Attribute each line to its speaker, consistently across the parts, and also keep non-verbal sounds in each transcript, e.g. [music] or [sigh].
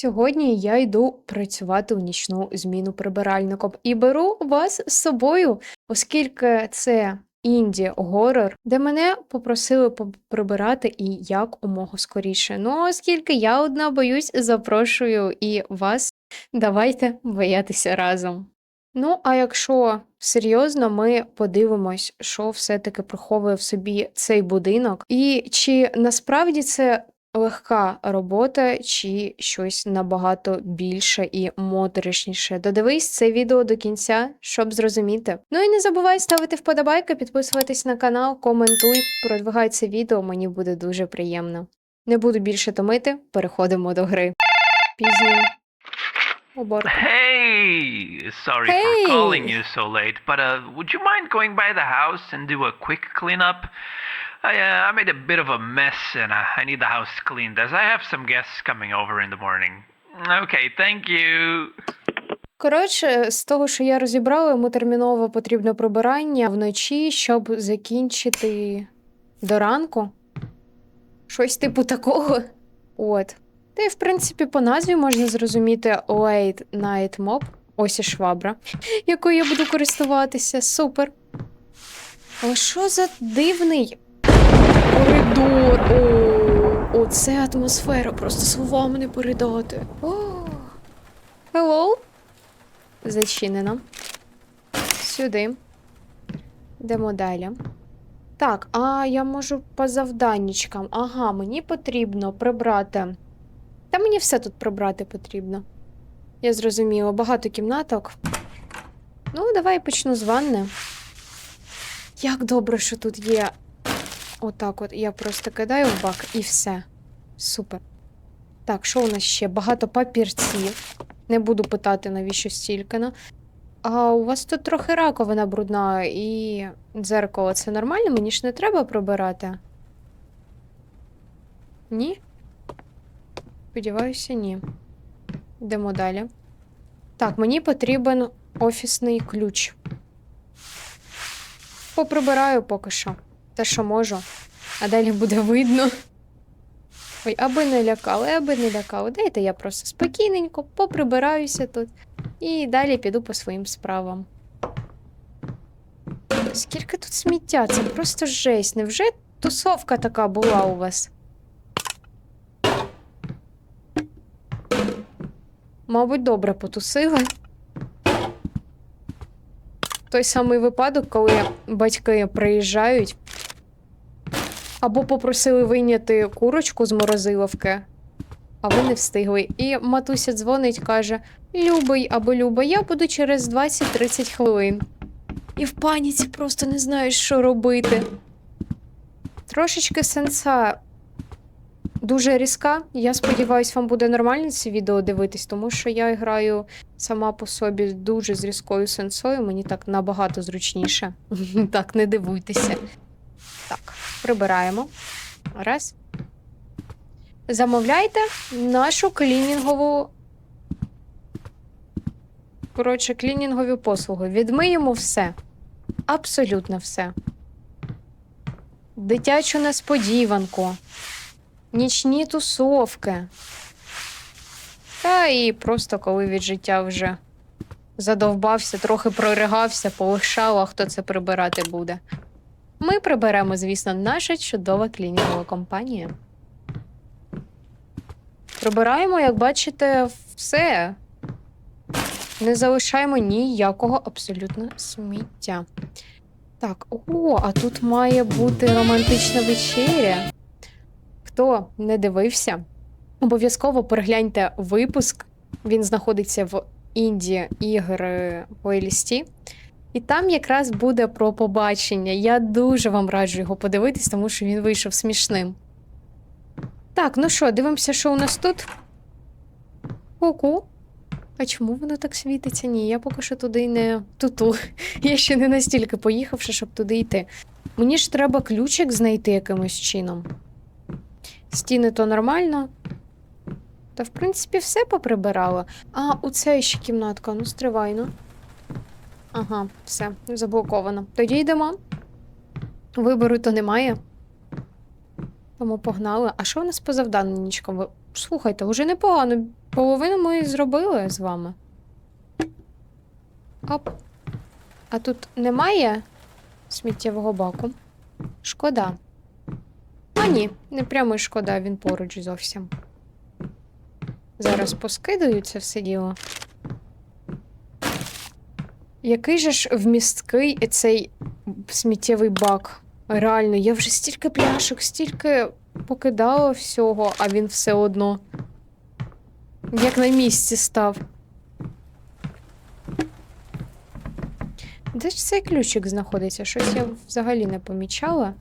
Speaker 1: Сьогодні я йду працювати у нічну зміну прибиральником і беру вас з собою, оскільки це інді горор, де мене попросили прибирати і як умога скоріше. Ну, оскільки я одна боюсь, запрошую і вас. Давайте боятися разом. Ну, а якщо серйозно, ми подивимось, що все-таки приховує в собі цей будинок, і чи насправді це легка робота, чи щось набагато більше і моторошніше. Додивись це відео до кінця, щоб зрозуміти. Ну і не забувай ставити вподобайки, підписуватись на канал, коментуй, продвигай це відео, мені буде дуже приємно. Не буду більше томити, переходимо до гри. Пізні. Уборка.
Speaker 2: Hey, sorry
Speaker 1: Hey.
Speaker 2: for calling you so late, but uh, would you mind going by the house and do a quick cleanup? I, uh, I made a bit of a mess and uh, I need the house cleaned as I have some guests coming over in the morning. Okay, thank you.
Speaker 1: Коротше, з того, що я розібрала, йому терміново потрібно прибирання вночі, щоб закінчити до ранку. Щось типу такого. От. Та й, в принципі, по назві можна зрозуміти Late Night Mob. Ось і швабра, якою я буду користуватися. Супер. Але що за дивний коридор? О, оце атмосфера, просто словами не передати. О. Hello? Зачинено. Сюди. Йдемо далі. Так, а я можу по завданнячкам. Ага, мені потрібно прибрати. Та мені все тут прибрати потрібно. Я зрозуміла, багато кімнаток. Ну, давай почну з ванни. Як добре, що тут є. Отак от. Я просто кидаю в бак і все. Супер. Так, що у нас ще? Багато папірців. Не буду питати, навіщо стільки. ну. А у вас тут трохи раковина брудна і дзеркало. Це нормально? Мені ж не треба прибирати. Ні? Сподіваюся, ні. Йдемо далі. Так, мені потрібен офісний ключ. Поприбираю поки що. Те, що можу. А далі буде видно. Ой, аби не лякали, аби не лякали. Дайте я просто спокійненько поприбираюся тут. І далі піду по своїм справам. Скільки тут сміття? Це просто жесть. Невже тусовка така була у вас? Мабуть, добре потусили. Той самий випадок, коли батьки приїжджають або попросили вийняти курочку з морозиловки, а ви не встигли. І матуся дзвонить, каже: Любий або Люба, я буду через 20-30 хвилин. І в паніці просто не знаєш, що робити. Трошечки сенса дуже різка. Я сподіваюся, вам буде нормально це відео дивитись, тому що я граю сама по собі дуже з різкою сенсою. Мені так набагато зручніше. [laughs] Так, не дивуйтеся. Прибираємо. Раз. Замовляйте нашу клінінгову. Коротше, клінінгові послуги. Відмиємо все. Абсолютно все. Дитячу несподіванку. Нічні тусовки. Та і просто коли від життя вже задовбався, трохи проригався, полегшало, а хто це прибирати буде. Ми приберемо, звісно, наша чудова клінігова компанія. Прибираємо, як бачите, все. Не залишаємо ніякого абсолютно сміття. Так, о, а тут має бути романтична вечеря. Хто не дивився, обов'язково перегляньте випуск. Він знаходиться в Інді ігри по Елісті. І там якраз буде про побачення. Я дуже вам раджу його подивитись, тому що він вийшов смішним. Так, ну що, дивимося, що у нас тут. Ку-ку. А чому воно так світиться? Ні, я поки що туди не туту. [laughs] Я ще не настільки поїхавши, щоб туди йти. Мені ж треба ключик знайти якимось чином. Стіни то нормально. Та, в принципі, все поприбирала. А, у це ще кімнатка, ну стривай, ну. Ага, все, заблоковано. Тоді йдемо. Вибору то немає. Тому погнали. А що у нас по завданнячкам? Ви- Слухайте, уже непогано Половину ми зробили з вами. Оп. А тут немає сміттєвого баку. Шкода. А ні, не прямо шкода, він поруч зовсім. Зараз поскидаю це все діло. Який же ж вмісткий цей сміттєвий бак? Реально, я вже стільки пляшок, стільки покидала всього, а він все одно. Як на місці став. Де ж цей ключик знаходиться? Щось я взагалі не помічала.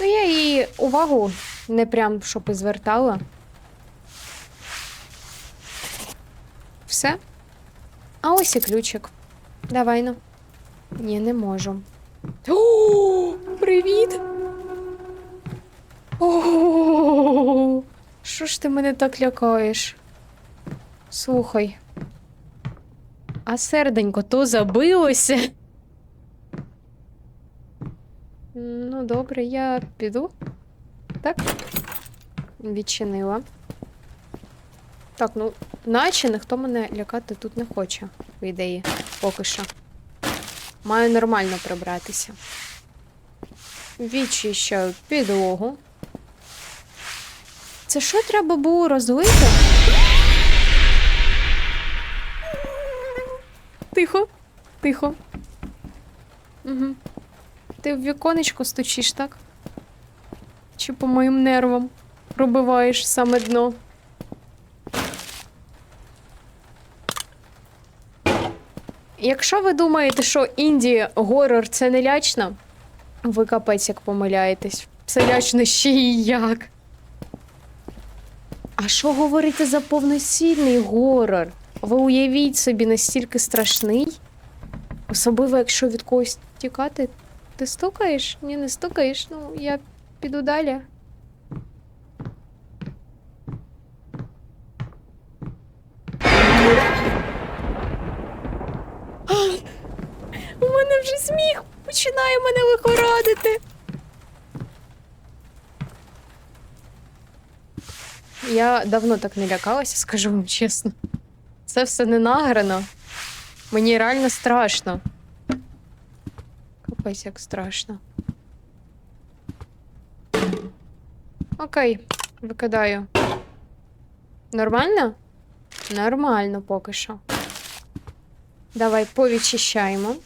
Speaker 1: Ну, я її увагу не прям щоб і звертала. Все? А ось і ключик. Давай ну. Ні, не можу. О, привіт! О, що ж ти мене так лякаєш? Слухай. А серденько то забилося. Ну, добре, я піду. Так. Відчинила. Так, ну, наче ніхто мене лякати тут не хоче, по ідеї, поки що. Маю нормально прибратися. Відчищаю підлогу. Це що треба було розлити? Тихо, тихо. Угу. Ти в віконечко стучиш, так? Чи по моїм нервам пробиваєш саме дно? Якщо ви думаєте, що інді горор це не лячно, ви капець як помиляєтесь. Це лячно ще і як. А що говорити за повноцінний горор? Ви уявіть собі настільки страшний. Особливо, якщо від когось тікати. Ти стукаєш? Ні, не стукаєш. Ну, я піду далі. У мене вже сміх починає мене лихорадити. Я давно так не лякалася, скажу вам чесно. Це все не награно. Мені реально страшно. Капець, як страшно. Окей, викидаю. Нормально? Нормально поки що. Давай повідчищаємо.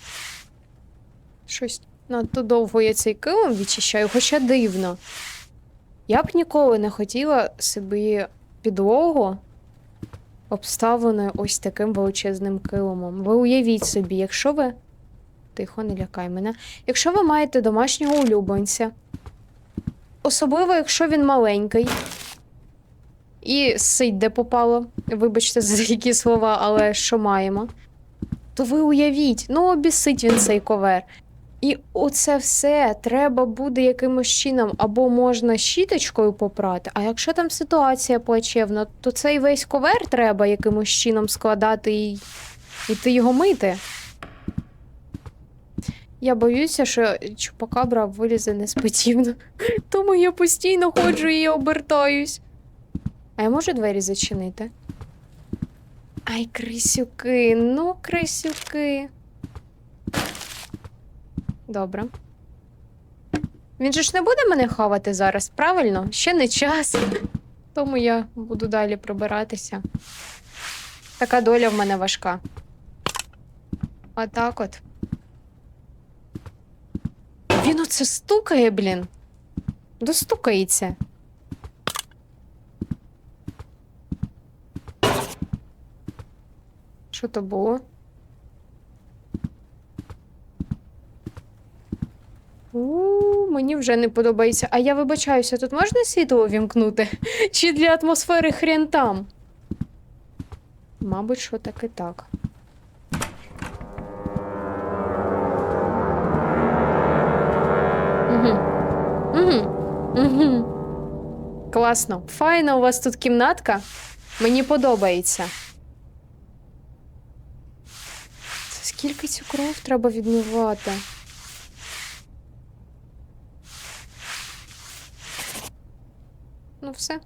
Speaker 1: Щось надто довго я цей килим відчищаю, хоча дивно. Я б ніколи не хотіла собі підлогу обставленою ось таким величезним килимом. Ви уявіть собі, якщо ви. Тихо, не лякай мене. Якщо ви маєте домашнього улюбленця, особливо, якщо він маленький і сить де попало, вибачте за які слова, але що маємо, то ви уявіть, ну обісить він цей ковер. І оце все треба буде якимось чином, або можна щіточкою попрати, а якщо там ситуація плачевна, то цей весь ковер треба якимось чином складати і йти його мити. Я боюся, що чупакабра вилізе несподівано. [laughs] Тому я постійно ходжу і обертаюсь. А я можу двері зачинити? Ай, крисюки, ну, крисюки. Добре. Він же ж не буде мене хавати зараз, правильно? Ще не час. Тому я буду далі пробиратися. Така доля в мене важка. Отак от. Він оце стукає, блін. Достукається. Що то було? Мені вже не подобається. А я вибачаюся, тут можна світло вімкнути? Чи для атмосфери хрен там? Мабуть, що так і так. Класно. Файна у вас тут кімнатка. Мені подобається. Скільки цю кров треба відмивати? Ну, все.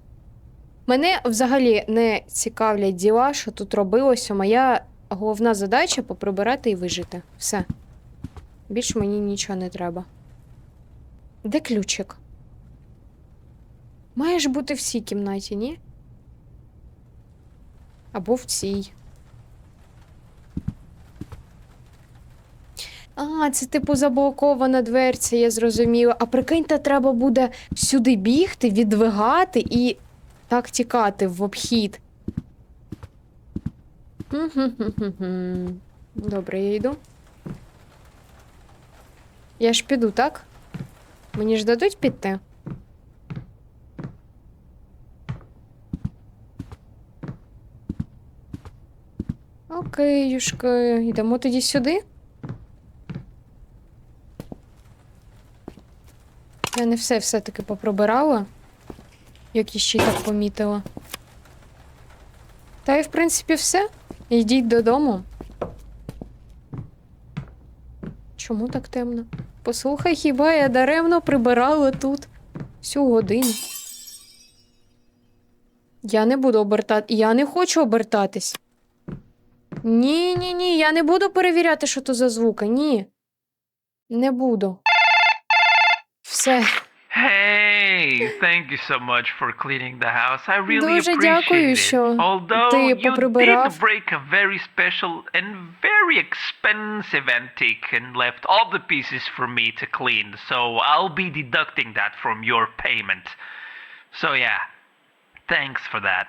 Speaker 1: Мене взагалі не цікавлять діла, що тут робилося. Моя головна задача поприбирати і вижити. Все. Більше мені нічого не треба. Де ключик? Має ж бути в цій кімнаті, ні? Або в цій. А, це типу заблокована дверця, я зрозуміла. А прикиньте, треба буде сюди бігти, відвигати і так тікати в обхід. Добре, я йду. Я ж піду, так? Мені ж дадуть піти? Окей, юшка, йдемо тоді сюди. Я не все все-таки попробирала, як я ще й так помітила. Та й в принципі все. Йдіть додому. Чому так темно? Послухай, хіба я даремно прибирала тут всю годину. Я не буду обертати. Я не хочу обертатись. Ні, ні, ні, я не буду перевіряти, що то за звуки. Ні. Не буду. Все.
Speaker 2: Hey, thank you so much for cleaning the house. I really
Speaker 1: Дуже дякую,
Speaker 2: it.
Speaker 1: що
Speaker 2: Although
Speaker 1: ти
Speaker 2: you
Speaker 1: поприбирав.
Speaker 2: did break a very special and very expensive antique and left all the pieces for me to clean, so I'll be deducting that from your payment. So yeah, thanks for that.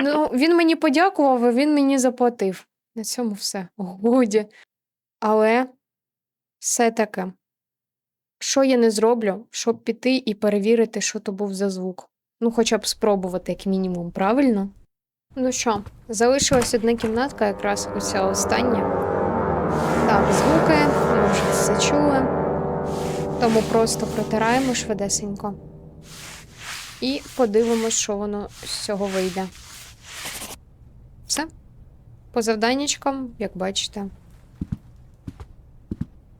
Speaker 1: Ну, він мені подякував, а він мені заплатив. На цьому все. Годі. Але все таке. Що я не зроблю, щоб піти і перевірити, що то був за звук? Ну, хоча б спробувати, як мінімум, правильно? Ну що, залишилась одна кімнатка, якраз оця остання. Так, звуки, ми вже все чули. Тому просто протираємо швидесенько. І подивимось, що воно з цього вийде. Все. По завданнячкам, як бачите.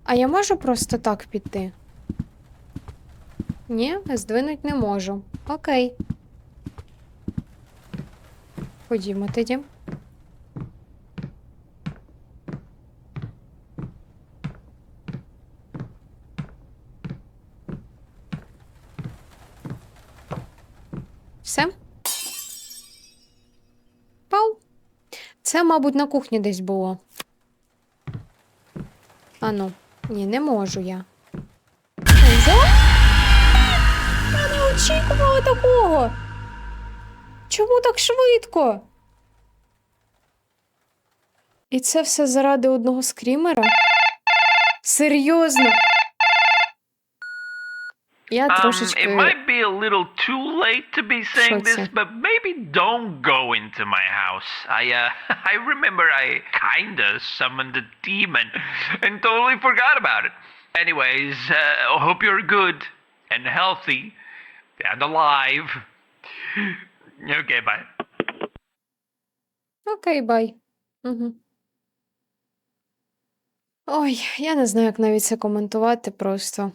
Speaker 1: А я можу просто так піти? Ні, здвинуть не можу. Окей. Ходімо тоді. Все? Пау. Це, мабуть, на кухні десь було. Ану, ні, не можу я. Очікувала такого. Чому так швидко? І це все заради одного скрімера? Серйозно? Я
Speaker 2: Um,
Speaker 1: трошечки.
Speaker 2: it might be a little too late to be saying this, but maybe don't go into my house. I uh, I remember I kinda summoned a demon and totally forgot about it. Anyways, uh, hope you're good and healthy and alive. Okay, bye.
Speaker 1: Окей, бай. Угу. Ой, я не знаю, як навіть це коментувати просто.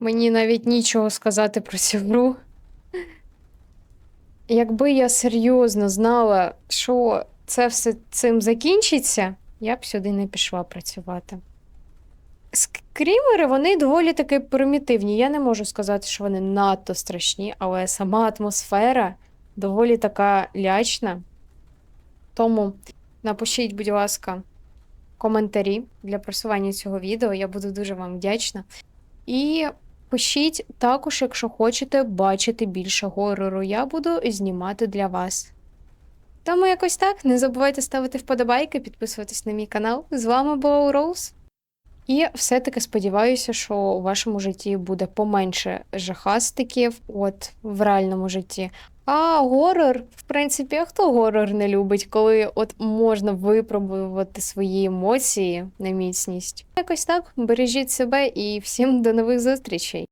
Speaker 1: Мені навіть нічого сказати про цю гру. Якби я серйозно знала, що це все цим закінчиться, я б сюди не пішла працювати. Скрімери, вони доволі таки примітивні. Я не можу сказати, що вони надто страшні, але сама атмосфера доволі така лячна. Тому напишіть, будь ласка, коментарі для просування цього відео. Я буду дуже вам вдячна. І пишіть також, якщо хочете бачити більше горору, я буду знімати для вас. Тому якось так. Не забувайте ставити вподобайки, підписуватись на мій канал. З вами була Роуз. І все-таки сподіваюся, що у вашому житті буде поменше жахастиків, от в реальному житті. А горор, в принципі, а хто горор не любить, коли от можна випробувати свої емоції на міцність? Якось так, бережіть себе і всім до нових зустрічей.